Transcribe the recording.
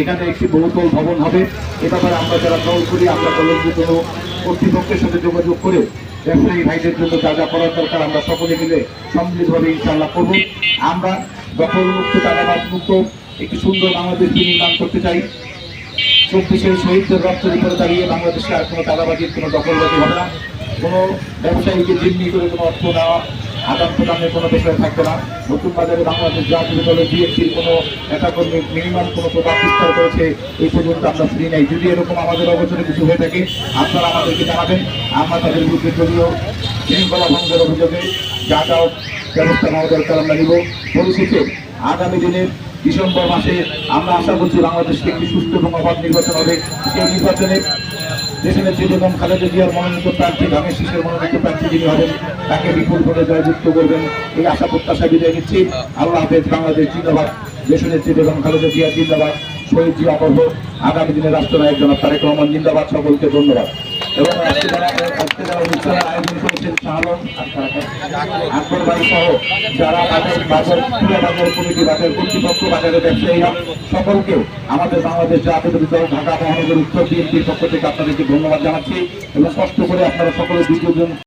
এখানে একটি বহুতল ভবন হবে। এ ব্যাপারে আমরা যারা দল করি, আমরা দলের কোনো কর্তৃপক্ষের সাথে যোগাযোগ করে ব্যবসায়ী ভাইদের জন্য যা যা করার দরকার আমরা সকলে মিলে সম্মিলিতভাবে ইনশাআল্লাহ করব। আমরা দখল মুক্ত টাকাবাদ মুক্ত, একটি সুন্দর বাংলাদেশ নির্মাণ করতে চাই। চব্বিশের শহীদদের রক্তের উপরে দাঁড়িয়ে বাংলাদেশে আর কোনো চাঁদাবাজির কোনো দখলবাজি হবে না। কোনো ব্যবসায়ীকে জিম্মি করে কোনো অর্থ নেওয়া আদান প্রদানের কোনো বিষয় থাকবে না। নতুন বাজারে বাংলাদেশ জাতীয় দলের বিএনপির কোনো নেতাকর্মী মিনিমাম কোনো প্রভাব বিস্তার করেছে, এই পর্যন্ত আমরা ফ্রি নেই। যদি এরকম আমাদের অবচরে কিছু হয়ে থাকে, আপনারা আমাদেরকে জানাবেন। আমরা তাদের বিরুদ্ধে দলীয় শৃঙ্খলা ভঙ্গের অভিযোগে যা যা ব্যবস্থা নেওয়া দরকার আমরা নিব। পরিশেষে আগামী দিনে ডিসেম্বর মাসে আমরা আশা করছি বাংলাদেশকে একটি সুস্থ এবং অবাধ নির্বাচন হবে। সেই নির্বাচনে যে বেগম খালেদা জিয়ার মনোনীত প্রার্থী ধানের শীষের মনোনীত প্রার্থী যিনি হবেন, তাকে বিপুল ভোটে জয়যুক্ত করবেন। এই আশা প্রত্যাশা বিদায় নিচ্ছি। আল্লাহ হাফেজ বাংলাদেশ জিন্দাবাদ। দেশনের নেত্রী বেগম খালেদা জিয়া জিন্দাবাদ। শহীদ জিয়া অপর্ব আগামী দিনে রাষ্ট্রনায়ক জনাব তারেক রহমান জিন্দাবাদ। সকলকে ধন্যবাদ। এবং বাড়ি সহ বাজার বাজার বাজার সকলকেও আমাদের ঢাকা মহানগর উত্তর বিএনপির পক্ষ থেকে আপনাদেরকে ধন্যবাদ জানাচ্ছি এবং কষ্ট করে আপনারা সকলে দ্বিতীয় জন